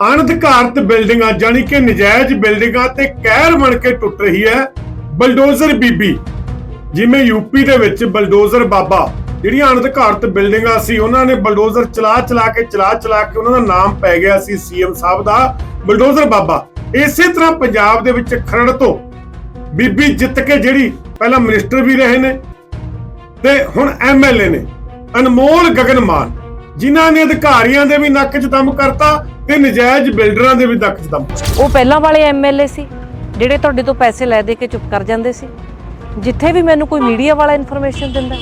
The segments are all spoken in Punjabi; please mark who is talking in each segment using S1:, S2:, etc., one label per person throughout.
S1: ਅਣਧਿਕਾਰਤ ਬਿਲਡਿੰਗਾਂ ਜਾਨੀ ਕਿ ਨਜਾਇਜ਼ ਬਿਲਡਿੰਗਾਂ ਤੇ ਕਹਿਰ ਬਣ ਕੇ ਟੁੱਟ ਰਹੀ ਹੈ ਬਲਡੋਜ਼ਰ ਬੀਬੀ। ਜਿਵੇਂ ਯੂਪੀ ਦੇ ਵਿੱਚ ਬਲਡੋਜ਼ਰ ਬਾਬਾ, ਜਿਹੜੀਆਂ ਅਣਧਿਕਾਰਤ ਬਿਲਡਿੰਗਾਂ ਸੀ, ਉਹਨਾਂ ਨੇ ਬਲਡੋਜ਼ਰ ਚਲਾ ਚਲਾ ਕੇ, ਚਲਾ ਚਲਾ ਕੇ ਉਹਨਾਂ ਦਾ ਨਾਮ ਪੈ ਗਿਆ ਸੀ ਸੀਐਮ ਸਾਹਿਬ ਦਾ ਬਲਡੋਜ਼ਰ ਬਾਬਾ। ਇਸੇ ਤਰ੍ਹਾਂ ਪੰਜਾਬ ਦੇ ਵਿੱਚ ਖਰੜ ਤੋਂ ਬੀਬੀ ਜਿੱਤ ਕੇ ਜਿਹੜੀ ਪਹਿਲਾਂ ਮਿਨਿਸਟਰ ਵੀ ਰਹੇ ਨੇ ਤੇ ਹੁਣ ਐਮਐਲਏ ਨੇ ਅਨਮੋਲ ਗਗਨ ਮਾਨ ਜਿਨ੍ਹਾਂ ਨੇ ਅਧਿਕਾਰੀਆਂ ਦੇ ਵੀ ਨੱਕ 'ਚ ਦਮ ਕਰਤਾ ਤੇ ਨਜਾਇਜ਼ ਬਿਲਡਰਾਂ ਦੇ ਵੀ ਨੱਕ 'ਚ ਦਮ
S2: ਉਹ ਪਹਿਲਾਂ ਵਾਲੇ ਐਮਐਲਏ ਸੀ ਜਿਹੜੇ ਤੁਹਾਡੇ ਤੋਂ ਪੈਸੇ ਲੈ ਦੇ ਕੇ ਚੁੱਪ ਕਰ ਜਾਂਦੇ ਸੀ। ਜਿੱਥੇ ਵੀ ਮੈਨੂੰ ਕੋਈ ਮੀਡੀਆ ਵਾਲਾ ਇਨਫੋਰਮੇਸ਼ਨ ਦਿੰਦਾ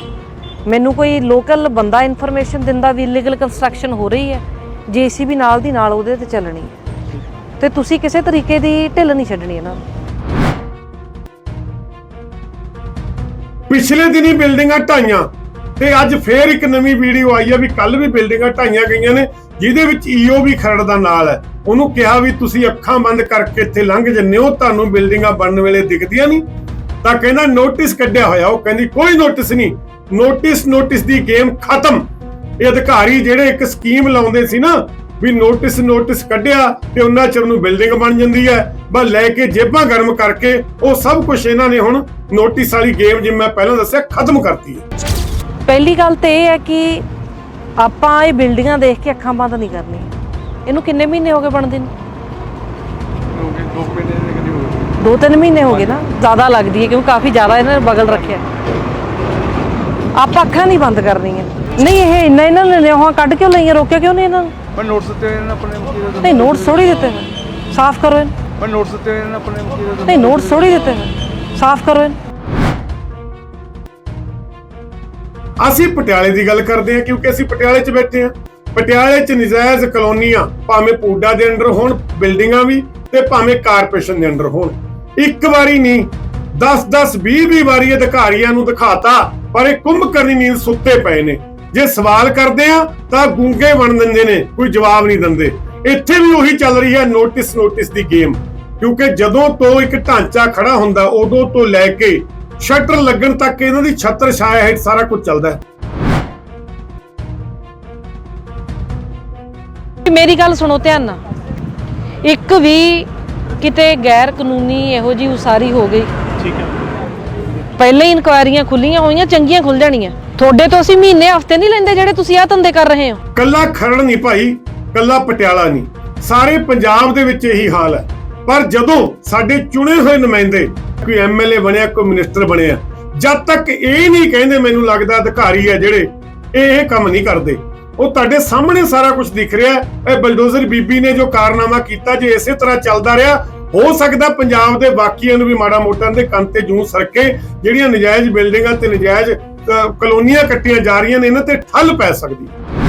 S2: ਮੈਨੂੰ ਕੋਈ ਲੋਕਲ ਬੰਦਾ ਇਨਫੋਰਮੇਸ਼ਨ ਦਿੰਦਾ ਵੀ ਇਲੀਗਲ ਕੰਸਟਰਕਸ਼ਨ ਹੋ ਰਹੀ ਹੈ ਜੀਸੀਬੀ ਨਾਲ ਦੀ ਨਾਲ ਉਹਦੇ ਤੇ ਚੱਲਣੀ ਹੈ। ਤੇ ਤੁਸੀਂ ਕਿਸੇ ਤਰੀਕੇ ਦੀ ਢਿੱਲ ਨਹੀਂ ਛੱਡਣੀ ਇਹਨਾਂ ਨੂੰ।
S1: ਪਿਛਲੇ ਦਿਨੀ ਬਿਲਡਿੰਗਾਂ ਢਾਈਆਂ ਤੇ ਅੱਜ ਫੇਰ ਇੱਕ ਨਵੀਂ ਵੀਡੀਓ ਆਈ ਆ ਵੀ ਕੱਲ ਵੀ ਬਿਲਡਿੰਗਾਂ ਢਾਈਆਂ ਗਈਆਂ ਨੇ, ਜਿਹਦੇ ਵਿੱਚ ਈਓ ਵੀ ਖਰੜ ਦਾ ਨਾਲ ਹੈ। ਉਹਨੂੰ ਕਿਹਾ ਵੀ ਤੁਸੀਂ ਅੱਖਾਂ ਬੰਦ ਕਰਕੇ ਇੱਥੇ ਲੰਘ ਜੰਨੇ ਹੋ, ਤੁਹਾਨੂੰ ਬਿਲਡਿੰਗਾਂ ਬਣਨ ਵੇਲੇ ਦਿਖਦੀਆਂ ਨਹੀਂ। ਤਾਂ ਕਹਿੰਦਾ ਨੋਟਿਸ ਕੱਢਿਆ ਹੋਇਆ, ਉਹ ਕਹਿੰਦੀ ਕੋਈ ਨੋਟਿਸ ਨਹੀਂ। ਨੋਟਿਸ ਨੋਟਿਸ ਦੀ ਗੇਮ ਖਤਮ। ਇਹ ਅਧਿਕਾਰੀ ਜਿਹੜੇ ਇੱਕ ਸਕੀਮ ਲਾਉਂਦੇ ਸੀ ਨਾ, ਵੀ ਨੋਟਿਸ ਨੋਟਿਸ ਕੱਢਿਆ ਤੇ ਉਹਨਾਂ ਚਿਰ ਨੂੰ ਬਿਲਡਿੰਗ ਬਣ ਜਾਂਦੀ ਹੈ। ਬਸ ਲੈ ਕੇ ਜੇਬਾਂ ਗਰਮ ਕਰਕੇ ਉਹ ਸਭ ਕੁਝ ਇਹਨਾਂ ਨੇ ਹੁਣ ਨੋਟਿਸ ਵਾਲੀ ਗੇਮ, ਜਿਵੇਂ ਮੈਂ ਪਹਿਲਾਂ ਦੱਸਿਆ, ਖਤਮ ਕਰਤੀ ਹੈ।
S2: ਪਹਿਲੀ ਗੱਲ ਤੇ ਇਹ ਹੈ ਕਿ ਆਪਾਂ ਇਹ ਬਿਲਡਿੰਗਾਂ ਦੇਖ ਕੇ ਅੱਖਾਂ ਬੰਦ ਨਹੀਂ ਕਰਨੀਆਂ। ਇਹਨੂੰ ਕਿੰਨੇ ਮਹੀਨੇ ਹੋ ਗਏ ਬਣਦੇ ਨੂੰ?
S3: ਦੋ ਕੁ ਮਹੀਨੇ ਦੇ ਕਦੀ ਹੋ ਗਏ।
S2: ਦੋ ਤਿੰਨ ਮਹੀਨੇ ਹੋ ਗਏ ਨਾ। ਜ਼ਿਆਦਾ ਲੱਗਦੀ ਹੈ ਕਿਉਂਕਿ ਕਾਫੀ ਜ਼ਿਆਦਾ ਇਹਨਾਂ ਨੇ ਬਗਲ ਰੱਖਿਆ। ਆਪਾਂ ਅੱਖਾਂ ਨਹੀਂ ਬੰਦ ਕਰਨੀਆਂ। ਨਹੀਂ ਇਹ ਇੰਨਾ ਇਹਨਾਂ ਨੇ ਨਿਆਹਾਂ ਕੱਢ ਕਿਉਂ ਲਈਆਂ? ਰੋਕਿਆ ਕਿਉਂ ਨਹੀਂ ਇਹਨਾਂ ਨੂੰ?
S3: ਪਰ ਨੋਟਸ ਦਿੱਤੇ ਹੋਏ ਨੇ ਆਪਣੇ ਵਕੀਲ ਦੇ
S2: ਨਹੀਂ ਨੋਟਸ ਥੋੜੀ ਦਿੱਤੇ ਸਾਫ਼ ਕਰੋ ਇਹਨੂੰ।
S3: ਪਰ ਨੋਟਸ ਦਿੱਤੇ ਹੋਏ ਨੇ ਆਪਣੇ ਵਕੀਲ ਦੇ
S2: ਨਹੀਂ ਨੋਟਸ ਥੋੜੀ ਦਿੱਤੇ ਸਾਫ਼ ਕਰੋ ਇਹਨੂੰ।
S1: ਅਸੀਂ ਪਟਿਆਲੇ ਦੀ ਗੱਲ ਕਰਦੇ ਹਾਂ ਕਿਉਂਕਿ ਅਸੀਂ ਪਟਿਆਲੇ 'ਚ ਬੈਠੇ ਹਾਂ। ਪਟਿਆਲੇ 'ਚ ਨਜਾਇਜ਼ ਕਲੋਨੀਆਂ ਭਾਵੇਂ ਪੂਡਾ ਦੇ ਅੰਡਰ ਹੋਣ, ਬਿਲਡਿੰਗਾਂ ਵੀ ਤੇ ਭਾਵੇਂ ਕਾਰਪੋਰੇਸ਼ਨ ਦੇ ਅੰਡਰ ਹੋਣ। ਇੱਕ ਵਾਰੀ ਨਹੀਂ 10 10 20 20 ਵਾਰੀ ਅਧਿਕਾਰੀਆਂ ਨੂੰ ਦਿਖਾਤਾ, ਪਰ ਇਹ ਕੁੰਭਕਰਨੀ ਨੀਂਦ ਸੁੱਤੇ ਪਏ ਨੇ। ਜੇ ਸਵਾਲ ਕਰਦੇ ਆ ਤਾਂ ਗੂੰਗੇ ਬਣ ਦਿੰਦੇ ਨੇ, ਕੋਈ ਜਵਾਬ ਨਹੀਂ ਦਿੰਦੇ। ਇੱਥੇ ਵੀ ਉਹੀ ਚੱਲ ਰਹੀ ਹੈ ਨੋਟਿਸ ਨੋਟਿਸ ਦੀ ਗੇਮ। ਕਿਉਂਕਿ ਜਦੋਂ ਤੋਂ ਇੱਕ ਢਾਂਚਾ ਖੜਾ ਹੁੰਦਾ, ਉਦੋਂ ਤੋਂ ਲੈ ਕੇ ਸ਼ਟਰ ਲੱਗਣ ਤੱਕ ਇਹਨਾਂ ਦੀ ਛੱਤਰ ਛਾਇਆ ਹੇਠ ਸਾਰਾ ਕੁਝ ਚੱਲਦਾ ਹੈ।
S2: ਮੇਰੀ ਗੱਲ ਸੁਣੋ ਧਿਆਨ ਨਾਲ। ਇੱਕ ਵੀ ਕਿਤੇ ਗੈਰ ਕਾਨੂੰਨੀ ਇਹੋ ਜੀ ਉਸਾਰੀ ਹੋ ਗਈ।
S3: ਠੀਕ ਹੈ।
S2: ਪਹਿਲੇ ਹੀ ਇਨਕੁਆਇਰੀਆਂ ਖੁੱਲੀਆਂ ਹੋਈਆਂ ਚੰਗੀਆਂ ਖੁੱਲ ਜਾਣੀਆਂ। ਤੁਹਾਡੇ ਤੋਂ ਅਸੀਂ ਮਹੀਨੇ ਹਫ਼ਤੇ ਨਹੀਂ ਲੈਂਦੇ ਜਿਹੜੇ ਤੁਸੀਂ ਆਹ ਧੰਦੇ ਕਰ ਰਹੇ ਹੋ।
S1: ਕੱਲਾ ਖਰੜ ਨਹੀਂ ਭਾਈ ਕੱਲਾ ਪਟਿਆਲਾ ਨਹੀਂ। ਸਾਰੇ ਪੰਜਾਬ ਦੇ ਵਿੱਚ ਇਹੀ ਹਾਲ ਹੈ। ਪਰ ਜਦੋਂ ਸਾਡੇ ਚੁਣੇ ਹੋਏ ਨੁਮਾਇੰਦੇ ਕੋਈ ਐਮਐਲਏ ਬਣਿਆ, ਕੋਈ ਮਿਨਿਸਟਰ ਬਣਿਆ। ਜਦ ਤੱਕ ਇਹ ਨਹੀਂ ਕਹਿੰਦੇ ਮੈਨੂੰ ਲੱਗਦਾ ਅਧਿਕਾਰੀ ਹੈ ਜਿਹੜੇ ਇਹ ਇਹ ਕੰਮ ਨਹੀਂ ਕਰਦੇ। ਉਹ ਤੁਹਾਡੇ ਸਾਹਮਣੇ ਸਾਰਾ ਕੁਝ ਦਿਖ ਰਿਹਾ। ਇਹ ਬਲਡੋਜ਼ਰ ਬੀਬੀ ਨੇ ਜੋ ਕਾਰਨਾਮਾ ਕੀਤਾ ਜੇ ਇਸੇ ਤਰ੍ਹਾਂ ਚੱਲਦਾ ਰਿਹਾ, ਹੋ ਸਕਦਾ ਪੰਜਾਬ ਦੇ ਬਾਕੀਆਂ ਨੂੰ ਵੀ ਮਾੜਾ ਮੋਟਾ ਦੇ ਕੰਨ ਤੇ ਜੂੰ ਸਰਕੇ, ਜਿਹੜੀਆਂ ਨਜਾਇਜ਼ ਬਿਲਡਿੰਗਾਂ ਤੇ ਨਜਾਇਜ਼ ਕਲੋਨੀਆਂ ਕੱਟੀਆਂ ਜਾ ਰਹੀਆਂ ਨੇ, ਇਹਨਾਂ ਤੇ ਠੱਲ ਪੈ ਸਕਦੀ। ਹੈ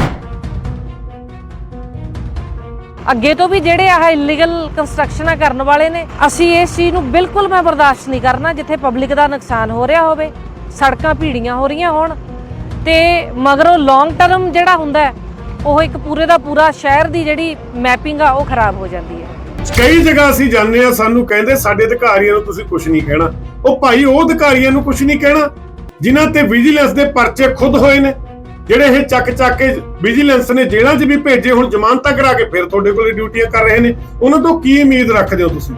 S2: ਅੱਗੇ ਤੋਂ ਵੀ ਜਿਹੜੇ ਆਹ ਇਲੀਗਲ ਕੰਸਟਰਕਸ਼ਨਾਂ ਕਰਨ ਵਾਲੇ ਨੇ, ਅਸੀਂ ਇਸ ਚੀਜ਼ ਨੂੰ ਬਿਲਕੁਲ ਮੈਂ ਬਰਦਾਸ਼ਤ ਨਹੀਂ ਕਰਨਾ ਜਿੱਥੇ ਪਬਲਿਕ ਦਾ ਨੁਕਸਾਨ ਹੋ ਰਿਹਾ ਹੋਵੇ, ਸੜਕਾਂ ਭੀੜੀਆਂ ਹੋ ਰਹੀਆਂ ਹੋਣ ਤੇ ਮਗਰੋਂ ਲੌਂਗ ਟਰਮ ਜਿਹੜਾ ਹੁੰਦਾ ਉਹ ਇੱਕ ਪੂਰੇ ਦਾ ਪੂਰਾ ਸ਼ਹਿਰ ਦੀ ਜਿਹੜੀ ਮੈਪਿੰਗ ਆ, ਉਹ ਖਰਾਬ ਹੋ ਜਾਂਦੀ ਹੈ।
S1: ਕਈ ਜਗ੍ਹਾ ਅਸੀਂ ਜਾਂਦੇ ਆ ਸਾਨੂੰ ਕਹਿੰਦੇ ਸਾਡੇ ਅਧਿਕਾਰੀਆਂ ਨੂੰ ਤੁਸੀਂ ਕੁਝ ਨਹੀਂ ਕਹਿਣਾ। ਉਹ ਭਾਈ ਉਹ ਅਧਿਕਾਰੀਆਂ ਨੂੰ ਕੁਝ ਨਹੀਂ ਕਹਿਣਾ, ਜਿਨ੍ਹਾਂ ਤੇ ਵਿਜੀਲੈਂਸ ਦੇ ਪਰਚੇ ਖੁਦ ਹੋਏ ਨੇ। ਜਿਹੜੇ ਇਹ ਚੱਕ ਚੱਕ ਕੇ ਵਿਜੀਲੈਂਸ ਨੇ ਜੇਲ੍ਹਾਂ 'ਚ ਵੀ ਭੇਜੇ, ਹੁਣ ਜ਼ਮਾਨਤਾਂ ਕਰਾ ਕੇ ਫਿਰ ਤੁਹਾਡੇ ਕੋਲੇ ਡਿਊਟੀਆਂ ਕਰ ਰਹੇ ਨੇ। ਉਹਨਾਂ ਤੋਂ ਕੀ ਉਮੀਦ ਰੱਖਦੇ ਹੋ ਤੁਸੀਂ?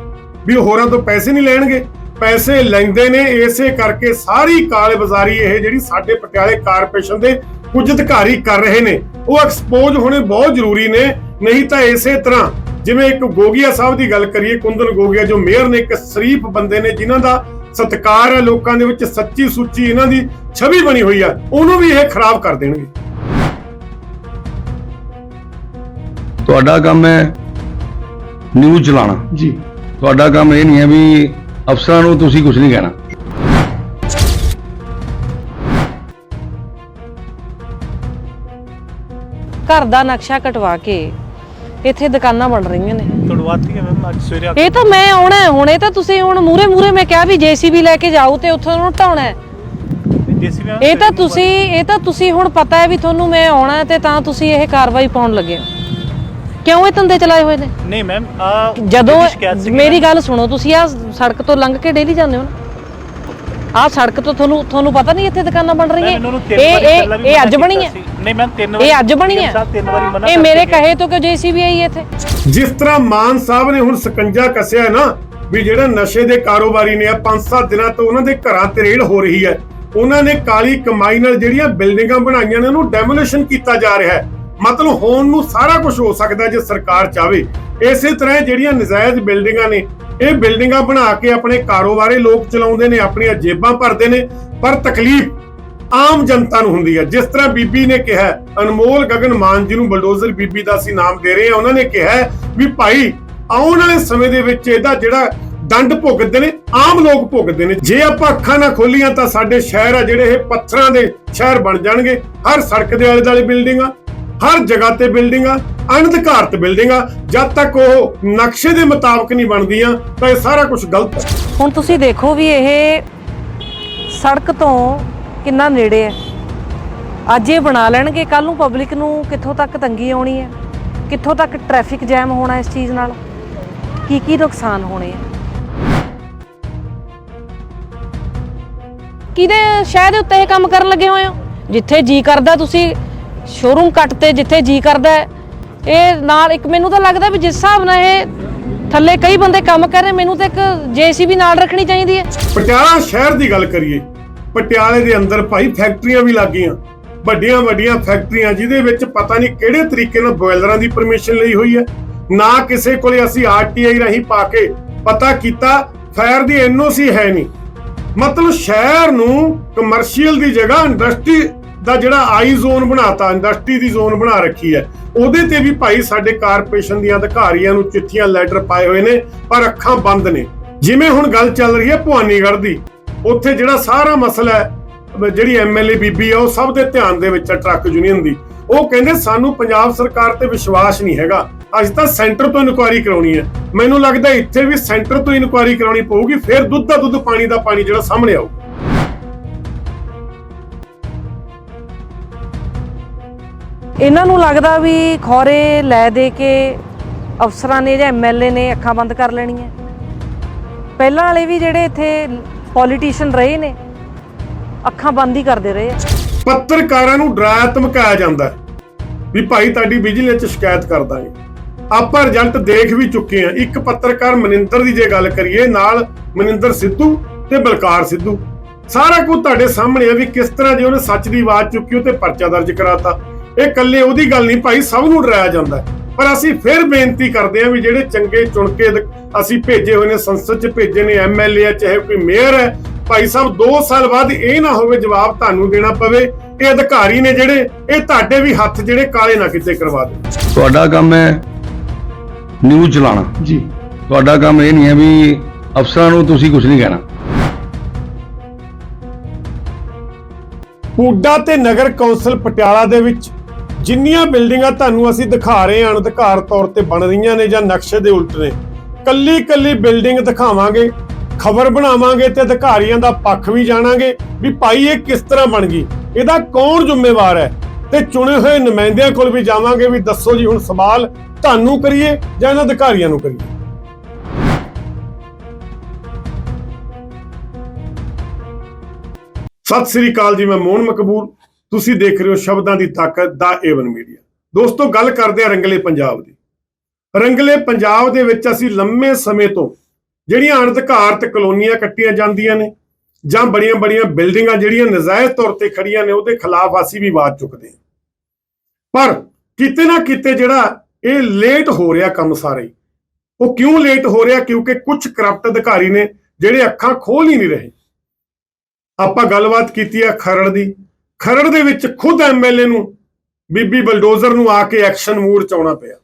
S1: ਵੀ ਹੋਰਾਂ ਤੋਂ ਪੈਸੇ ਨਹੀਂ ਲੈਣਗੇ? ਪੈਸੇ ਲੈਂਦੇ ਨੇ, ਇਸੇ ਕਰਕੇ ਸਾਰੀ ਕਾਲੇ ਬਾਜ਼ਾਰੀ ਇਹ ਜਿਹੜੀ ਸਾਡੇ ਪਟਿਆਲੇ ਕਾਰਪੋਰੇਸ਼ਨ ਦੇ ਕੁਝ ਅਧਿਕਾਰੀ ਕਰ ਰਹੇ ਨੇ। ਉਹ ਐਕਸਪੋਜ਼ ਹੋਣੇ ਬਹੁਤ ਜ਼ਰੂਰੀ ਨੇ, ਨਹੀਂ ਤਾਂ ਇਸੇ ਤਰ੍ਹਾਂ ਜਿਵੇਂ ਇੱਕ ਗੋਗੀਆ ਸਾਹਿਬ ਦੀ ਗੱਲ ਕਰੀਏ, ਕੁੰਦਨ ਗੋਗੀਆ, ਜੋ ਮੇਅਰ ਨੇ ਇੱਕ ਸ਼ਰੀਫ ਬੰਦੇ ਨੇ ਜਿਨ੍ਹਾਂ ਦਾ ਸਤਿਕਾਰ ਹੈ ਲੋਕਾਂ ਦੇ ਵਿੱਚ ਸੱਚੀ ਸੁੱਚੀ ਇਹਨਾਂ ਦੀ ਛਵੀ ਬਣੀ ਹੋਈ ਹੈ ਉਹਨੂੰ ਵੀ ਇਹ ਖਰਾਬ ਕਰ ਦੇਣਗੇ।
S4: ਤੁਹਾਡਾ ਕੰਮ ਹੈ ਨਿਊਜ਼ ਚਲਾਉਣਾ।
S1: ਜੀ।
S4: ਤੁਹਾਡਾ ਕੰਮ ਇਹ ਨਹੀਂ ਹੈ ਵੀ ਅਫਸਰਾਂ ਨੂੰ ਤੁਸੀਂ ਕੁਝ ਨਹੀਂ ਕਹਿਣਾ।
S2: ਘਰ ਦਾ ਨਕਸ਼ਾ ਕਟਵਾ ਕੇ ਇੱਥੇ ਦੁਕਾਨਾਂ ਬਣ ਰਹੀਆਂ ਨੇ।
S5: ਤੁੜਵਾਤੀ ਹੈ ਮੈਮ ਅੱਜ ਸਵੇਰੇ
S2: ਇਹ ਤਾਂ ਮੈਂ ਆਉਣਾ ਹੈ ਹੁਣ ਇਹ ਤਾਂ ਤੁਸੀਂ ਹੁਣ ਮੂਰੇ ਮੂਰੇ ਮੈਂ ਕਿਹਾ ਵੀ ਜੀਸੀਬੀ ਲੈ ਕੇ ਜਾਓ ਤੇ ਉੱਥੋਂ ਨੂੰ ਢਾਉਣਾ ਹੈ।
S5: ਜੇਸੀਬੀ
S2: ਇਹ ਤਾਂ ਤੁਸੀਂ ਇਹ ਤਾਂ ਤੁਸੀਂ ਹੁਣ ਪਤਾ ਹੈ ਵੀ ਤੁਹਾਨੂੰ ਮੈਂ ਆਉਣਾ ਹੈ ਤੇ ਤਾਂ ਤੁਸੀਂ ਇਹ ਕਾਰਵਾਈ ਪਾਉਣ ਲੱਗੇ ਹੋ। ਕਿਉਂ ਇਹ ਧੰਦੇ ਚਲਾਏ ਹੋਏ ਨੇ?
S5: ਨਹੀਂ ਮੈਮ ਆ
S2: ਜਦੋਂ ਮੇਰੀ ਗੱਲ ਸੁਣੋ ਤੁਸੀਂ ਆ ਸੜਕ ਤੋਂ ਲੰਘ ਕੇ ਡੇਲੀ ਜਾਂਦੇ ਹੋ ਨਾ? ਆਹ ਸੜਕ ਤੋਂ ਤੁਹਾਨੂੰ ਤੁਹਾਨੂੰ ਪਤਾ ਨਹੀਂ ਇੱਥੇ ਦੁਕਾਨਾਂ ਬਣ ਰਹੀਆਂ? ਇਹ ਇਹ ਅੱਜ ਬਣੀ ਹੈ।
S5: ਨਹੀਂ ਮੈਂ ਤਿੰਨ
S2: ਇਹ ਅੱਜ ਬਣੀ ਹੈ
S5: ਸਾਹਿਬ ਤਿੰਨ ਵਾਰੀ ਮਨਾ
S2: ਇਹ
S5: ਕਰ
S2: ਮੇਰੇ
S5: ਚੁੱਕੇ।
S2: ਕਹੇ ਤੋਂ ਕਿਉਂ ਜੀਸੀਬੀ ਆਈ ਹੈ ਇੱਥੇ?
S1: ਜਿਸ ਤਰ੍ਹਾਂ ਮਾਨ ਸਾਹਿਬ ਨੇ ਹੁਣ ਸਕੰਜਾ ਕੱਸਿਆ ਨਾ ਵੀ ਜਿਹੜਾ ਨਸ਼ੇ ਦੇ ਕਾਰੋਬਾਰੀ ਨੇ ਆ 5-7 ਦਿਨਾਂ ਤੋਂ ਉਹਨਾਂ ਦੇ ਘਰਾਂ ਤੇ ਰੇਡ ਹੋ ਰਹੀ ਹੈ। ਉਹਨਾਂ ਨੇ ਕਾਲੀ ਕਮਾਈ ਨਾਲ ਜਿਹੜੀਆਂ ਬਿਲਡਿੰਗਾਂ ਬਣਾਈਆਂ ਨੇ ਉਹਨੂੰ ਡੈਮੋਲੀਸ਼ਨ ਕੀਤਾ ਜਾ ਰਿਹਾ ਹੈ। ਮਤਲਬ ਹੋਣ ਨੂੰ ਸਾਰਾ ਕੁਝ ਹੋ ਸਕਦਾ ਜੇ ਸਰਕਾਰ ਚਾਵੇ। ਇਸੇ ਤਰ੍ਹਾਂ ਜਿਹੜੀਆਂ ਨਜਾਇਜ਼ ਬਿਲਡਿੰਗਾਂ ਨੇ ਇਹ ਬਿਲਡਿੰਗਾਂ ਬਣਾ ਕੇ ਆਪਣੇ ਕਾਰੋਬਾਰੇ ਲੋਕ ਚਲਾਉਂਦੇ ਨੇ ਆਪਣੀਆਂ ਜੇਬਾਂ ਭਰਦੇ ਨੇ। ਪਰ ਤਕਲੀਫ ਆਮ ਜਨਤਾ ਨੂੰ ਹੁੰਦੀ ਹੈ। ਜਿਸ ਤਰ੍ਹਾਂ ਬੀਬੀ ਨੇ ਕਿਹਾ, ਅਨਮੋਲ ਗਗਨ ਮਾਨ ਜੀ ਨੂੰ ਬਲਡੋਜ਼ਰ ਬੀਬੀ ਦਾ ਅਸੀਂ ਨਾਮ ਦੇ ਰਹੇ ਹਾਂ, ਉਹਨਾਂ ਨੇ ਕਿਹਾ ਵੀ ਭਾਈ, ਆਉਣ ਵਾਲੇ ਸਮੇਂ ਦੇ ਵਿੱਚ ਇਹਦਾ ਜਿਹੜਾ ਦੰਡ ਭੁਗਤਦੇ ਨੇ, ਆਮ ਲੋਕ ਭੁਗਤਦੇ ਨੇ। ਜੇ ਆਪਾਂ ਅੱਖਾਂ ਨਾ ਖੋਲੀਆਂ ਤਾਂ ਸਾਡੇ ਸ਼ਹਿਰ ਆ ਜਿਹੜੇ ਇਹ ਪੱਥਰਾਂ ਦੇ ਸ਼ਹਿਰ ਬਣ ਜਾਣਗੇ। ਹਰ ਸੜਕ ਦੇ ਆਲੇ ਦੁਆਲੇ ਬਿਲਡਿੰਗਾਂ ਹਰ ਜਗ੍ਹਾ ਤੇ ਬਿਲਡਿੰਗਾਂ ਅਣਅਧਿਕਾਰਤ ਬਿਲਡਿੰਗਾਂ ਜਦ ਤੱਕ ਉਹ ਨਕਸ਼ੇ ਦੇ ਮੁਤਾਬਕ ਨਹੀਂ ਬਣਦੀਆਂ, ਤਾਂ ਇਹ ਸਾਰਾ ਕੁਝ ਗਲਤ ਹੈ
S2: ਹੁਣ ਤੁਸੀਂ ਦੇਖੋ ਵੀ ਇਹ ਸੜਕ ਤੋਂ ਕਿੰਨਾ ਨੇੜੇ ਹੈ? ਅੱਜ ਇਹ ਬਣਾ ਲੈਣਗੇ ਕੱਲ ਨੂੰ ਪਬਲਿਕ ਨੂੰ ਕਿੱਥੋਂ ਤੱਕ ਤੰਗੀ ਆਉਣੀ ਹੈ? ਕਿੱਥੋਂ ਤੱਕ ਟ੍ਰੈਫਿਕ ਜੈਮ ਹੋਣਾ ਇਸ ਚੀਜ਼ ਨਾਲ? ਕੀ ਕੀ ਨੁਕਸਾਨ ਹੋਣੇ ਆ? ਕਿਹਦੇ ਸ਼ਹਿਰ ਦੇ ਉੱਤੇ ਇਹ ਕੰਮ ਕਰਨ ਲੱਗੇ ਹੋਏ ਹੋ? ਜਿੱਥੇ ਜੀ ਕਰਦਾ ਤੁਸੀਂ ਸ਼ੋਰੂਮ ਕੱਟ ਤੇ ਜਿੱਥੇ ਜੀ ਕਰਦਾ ਇਹ ਨਾਲ ਇੱਕ ਮੈਨੂੰ ਤਾਂ ਲੱਗਦਾ ਵੀ ਜਿਸ ਹਿਸਾਬ ਨਾਲ ਇਹ ਥੱਲੇ ਕਈ ਬੰਦੇ ਕੰਮ ਕਰ ਰਹੇ ਮੈਨੂੰ ਤਾਂ ਇੱਕ ਜੀਸੀਬੀ ਨਾਲ ਰੱਖਣੀ ਚਾਹੀਦੀ ਹੈ।
S1: ਪਟਿਆਲਾ ਸ਼ਹਿਰ ਦੀ ਗੱਲ ਕਰੀਏ ਪਟਿਆਲੇ ਦੇ ਅੰਦਰ ਭਾਈ ਫੈਕਟਰੀਆਂ ਵੀ ਲੱਗ ਗਈਆਂ ਵੱਡੀਆਂ ਵੱਡੀਆਂ ਫੈਕਟਰੀਆਂ, ਜਿਹਦੇ ਵਿੱਚ ਪਤਾ ਨਹੀਂ ਕਿਹੜੇ ਤਰੀਕੇ ਨਾਲ ਬੋਇਲਰਾਂ ਦੀ ਪਰਮਿਸ਼ਨ ਲਈ ਹੋਈ ਹੈ। ਨਾ ਕਿਸੇ ਕੋਲੇ ਅਸੀਂ ਆਰਟੀਆਈ ਰਾਹੀਂ ਪਾ ਕੇ ਪਤਾ ਕੀਤਾ, ਫਾਇਰ ਦੀ ਐਨਓਸੀ ਹੈ ਨਹੀਂ। ਮਤਲਬ ਸ਼ਹਿਰ ਨੂੰ ਕਮਰਸ਼ੀਅਲ ਦੀ ਜਗ੍ਹਾ ਇੰਡਸਟਰੀ ਦਾ ਜਿਹੜਾ ਆਈ ਜ਼ੋਨ ਬਣਾਤਾ ਇੰਡਸਟਰੀ ਦੀ ਜ਼ੋਨ ਬਣਾ ਰੱਖੀ ਹੈ। ਉਹਦੇ ਤੇ ਵੀ ਭਾਈ ਸਾਡੇ ਕਾਰਪੋਰੇਸ਼ਨ ਦੀਆਂ ਅਧਿਕਾਰੀਆਂ ਨੂੰ ਚਿੱਠੀਆਂ ਲੈਟਰ ਪਾਏ ਹੋਏ ਨੇ, ਪਰ ਅੱਖਾਂ ਬੰਦ ਨੇ। ਜਿਵੇਂ ਹੁਣ ਗੱਲ ਚੱਲ ਰਹੀ ਹੈ ਭਵਾਨੀਗੜ੍ਹ ਦੀ। ਉੱਥੇ ਜਿਹੜਾ ਸਾਰਾ ਮਸਲਾ ਹੈ, ਅਹ ਜਿਹੜੀ ਐਮਐਲਏ ਬੀਬੀ ਆ, ਉਹ ਸਭ ਦੇ ਧਿਆਨ ਦੇ ਵਿੱਚ ਹੈ ਟਰੱਕ ਯੂਨੀਅਨ ਦੀ। ਉਹ ਕਹਿੰਦੇ ਸਾਨੂੰ ਪੰਜਾਬ ਸਰਕਾਰ ਤੇ ਵਿਸ਼ਵਾਸ ਨਹੀਂ ਹੈਗਾ। ਅੱਜ ਤਾਂ ਸੈਂਟਰ ਤੋਂ ਇਨਕੁਆਇਰੀ ਕਰਾਉਣੀ ਹੈ। ਮੈਨੂੰ ਲੱਗਦਾ ਇੱਥੇ ਵੀ ਸੈਂਟਰ ਤੋਂ ਇਨਕੁਆਇਰੀ ਕਰਾਉਣੀ ਪਊਗੀ, ਫਿਰ ਦੁੱਧ ਦਾ ਦੁੱਧ, ਪਾਣੀ ਦਾ ਪਾਣੀ ਜਿਹੜਾ ਸਾਹਮਣੇ ਆਊਗਾ
S2: ਇਹਨਾਂ ਨੂੰ ਲੱਗਦਾ ਵੀ ਖੋਰੇ ਲੈ ਦੇ ਕੇ ਅਫਸਰਾਂ ਨੇ ਜਾਂ ਐਮਐਲਏ ਨੇ ਅੱਖਾਂ ਬੰਦ ਕਰ ਲੈਣੀਆਂ। ਪਹਿਲਾਂ ਵਾਲੇ ਵੀ ਜਿਹੜੇ ਇੱਥੇ ਪੋਲੀਟੀਸ਼ੀਅਨ ਰਹੇ ਨੇ, ਅੱਖਾਂ ਬੰਦ ਹੀ ਕਰਦੇ ਰਹੇ ਆ।
S1: ਪੱਤਰਕਾਰਾਂ ਨੂੰ ਡਰਾਇਆ ਧਮਕਾਇਆ ਜਾਂਦਾ ਵੀ ਭਾਈ ਤੁਹਾਡੀ ਵਿਜੀਲੈਂਸ ਚ ਸ਼ਿਕਾਇਤ ਕਰ ਦਾਂਗੇ। ਆਪਾਂ ਰਿਜ਼ਲਟ ਦੇਖ ਵੀ ਚੁੱਕੇ ਹਾਂ। ਇੱਕ ਪੱਤਰਕਾਰ ਮਨਿੰਦਰ ਦੀ ਜੇ ਗੱਲ ਕਰੀਏ, ਨਾਲ ਮਨਿੰਦਰ ਸਿੱਧੂ ਤੇ ਬਲਕਾਰ ਸਿੱਧੂ। ਸਾਰਾ ਕੁਝ ਤੁਹਾਡੇ ਸਾਹਮਣੇ ਆ ਵੀ ਕਿਸ ਤਰ੍ਹਾਂ ਜੇ ਉਹਨੇ ਸੱਚ ਦੀ ਆਵਾਜ਼ ਚੁੱਕੀ, ਉਹ ਤੇ ਪਰਚਾ ਦਰਜ ਕਰਾਤਾ। ਇਹ ਇਕੱਲੇ ਉਹਦੀ ਗੱਲ ਨਹੀਂ, ਭਾਈ ਸਭ ਨੂੰ ਡਰਾਇਆ ਜਾਂਦਾ ਹੈ। ਪਰ ਅਸੀਂ ਫਿਰ ਬੇਨਤੀ ਕਰਦੇ ਹਾਂ ਵੀ ਜਿਹੜੇ ਚੰਗੇ ਚੁਣ ਕੇ ਅਸੀਂ ਭੇਜੇ ਹੋਏ ਨੇ ਸੰਸਦ 'ਚ ਭੇਜੇ ਨੇ ਐਮਐਲਏ ਚਾਹੇ ਕੋਈ ਮੇਅਰ ਹੈ ਭਾਈ ਸਾਹਿਬ 2 ਸਾਲ ਬਾਅਦ ਇਹ ਨਾ ਹੋਵੇ ਜਵਾਬ ਤੁਹਾਨੂੰ ਦੇਣਾ ਪਵੇ ਇਹ ਅਧਿਕਾਰੀ ਨੇ ਜਿਹੜੇ ਇਹ ਤੁਹਾਡੇ ਵੀ ਹੱਥ ਜਿਹੜੇ ਕਾਲੇ ਨਾ ਕਿਤੇ ਕਰਵਾ ਦੇ
S4: ਤੁਹਾਡਾ ਕੰਮ ਹੈ ਨਿਊਜ਼ ਚਲਾਉਣਾ।
S1: ਜੀ।
S4: ਤੁਹਾਡਾ ਕੰਮ ਇਹ ਨਹੀਂ ਹੈ ਵੀ ਅਫਸਰਾਂ ਨੂੰ ਤੁਸੀਂ ਕੁਝ ਨਹੀਂ ਕਹਿਣਾ।
S1: ਹੂਡਾ ਤੇ ਨਗਰ ਕੌਂਸਲ ਪਟਿਆਲਾ ਦੇ ਵਿੱਚ ਜਿੰਨੀਆਂ ਬਿਲਡਿੰਗਾਂ ਤੁਹਾਨੂੰ ਅਸੀਂ ਦਿਖਾ ਰਹੇ ਹਾਂ ਅਧਿਕਾਰ ਤੌਰ ਤੇ ਬਣ ਰਹੀਆਂ ਨੇ ਜਾਂ ਨਕਸ਼ੇ ਦੇ ਉਲਟ ਨੇ ਕੱਲੀ ਕੱਲੀ ਬਿਲਡਿੰਗ ਦਿਖਾਵਾਂਗੇ, ਖਬਰ ਬਣਾਵਾਂਗੇ ਤੇ ਅਧਿਕਾਰੀਆਂ ਦਾ ਪੱਖ ਵੀ ਜਾਣਾਂਗੇ ਵੀ ਭਾਈ ਇਹ ਕਿਸ ਤਰ੍ਹਾਂ ਬਣ ਗਈ। ਇਹਦਾ ਕੌਣ ਜ਼ਿੰਮੇਵਾਰ ਹੈ? ਤੇ ਚੁਣੇ ਹੋਏ ਨੁਮਾਇੰਦਿਆਂ ਕੋਲ ਵੀ ਜਾਵਾਂਗੇ ਵੀ ਦੱਸੋ ਜੀ ਹੁਣ ਸਵਾਲ ਤੁਹਾਨੂੰ ਕਰੀਏ ਜਾਂ ਇਹਨਾਂ ਅਧਿਕਾਰੀਆਂ ਨੂੰ ਕਰੀਏ। ਸਤਿ ਸ੍ਰੀ ਅਕਾਲ ਜੀ, ਮੈਂ ਮੋਹਨ ਮਕਬੂਲ। ਤੁਸੀਂ ਦੇਖ ਰਹੇ ਹੋ ਸ਼ਬਦਾਂ ਦੀ ਤਾਕਤ ਦਾ ਏਵਨ ਮੀਡੀਆ ਦੋਸਤੋ, ਗੱਲ ਕਰਦੇ ਆ ਰੰਗਲੇ ਪੰਜਾਬ ਦੀ। ਰੰਗਲੇ ਪੰਜਾਬ ਦੇ ਵਿੱਚ ਅਸੀਂ ਲੰਮੇ ਸਮੇਂ ਤੋਂ ਜਿਹੜੀਆਂ ਅਣਧਿਕਾਰਤ ਕਲੋਨੀਆਂ ਕੱਟੀਆਂ ਜਾਂਦੀਆਂ ਨੇ ਜਾਂ ਬੜੀਆਂ ਬੜੀਆਂ ਬਿਲਡਿੰਗਾਂ ਜਿਹੜੀਆਂ ਨਜਾਇਜ਼ ਤੌਰ ਤੇ ਖੜੀਆਂ ਨੇ, ਉਹਦੇ ਖਿਲਾਫ ਅਸੀਂ ਵੀ ਆਵਾਜ਼ ਚੁੱਕਦੇ ਹਾਂ। ਪਰ ਕਿਤੇ ਨਾ ਕਿਤੇ ਜਿਹੜਾ ਇਹ ਲੇਟ ਹੋ ਰਿਹਾ ਕੰਮ ਸਾਰੇ ਹੀ। ਉਹ ਕਿਉਂ ਲੇਟ ਹੋ ਰਿਹਾ? ਕਿਉਂਕਿ ਕੁਝ ਕਰਪਟ ਅਧਿਕਾਰੀ ਨੇ ਜਿਹੜੇ ਅੱਖਾਂ ਖੋਲ ਹੀ ਨਹੀਂ ਰਹੇ। ਆਪਾਂ ਗੱਲਬਾਤ ਕੀਤੀ ਹੈ ਖਰੜ ਦੀ। ਖਰੜ ਦੇ ਵਿੱਚ ਖੁਦ ਐਮਐਲਏ ਨੂੰ, ਬੀਬੀ ਬਲਡੋਜ਼ਰ ਨੂੰ ਆ ਕੇ ਐਕਸ਼ਨ ਮੂਡ ਚ ਆਉਣਾ ਪਿਆ।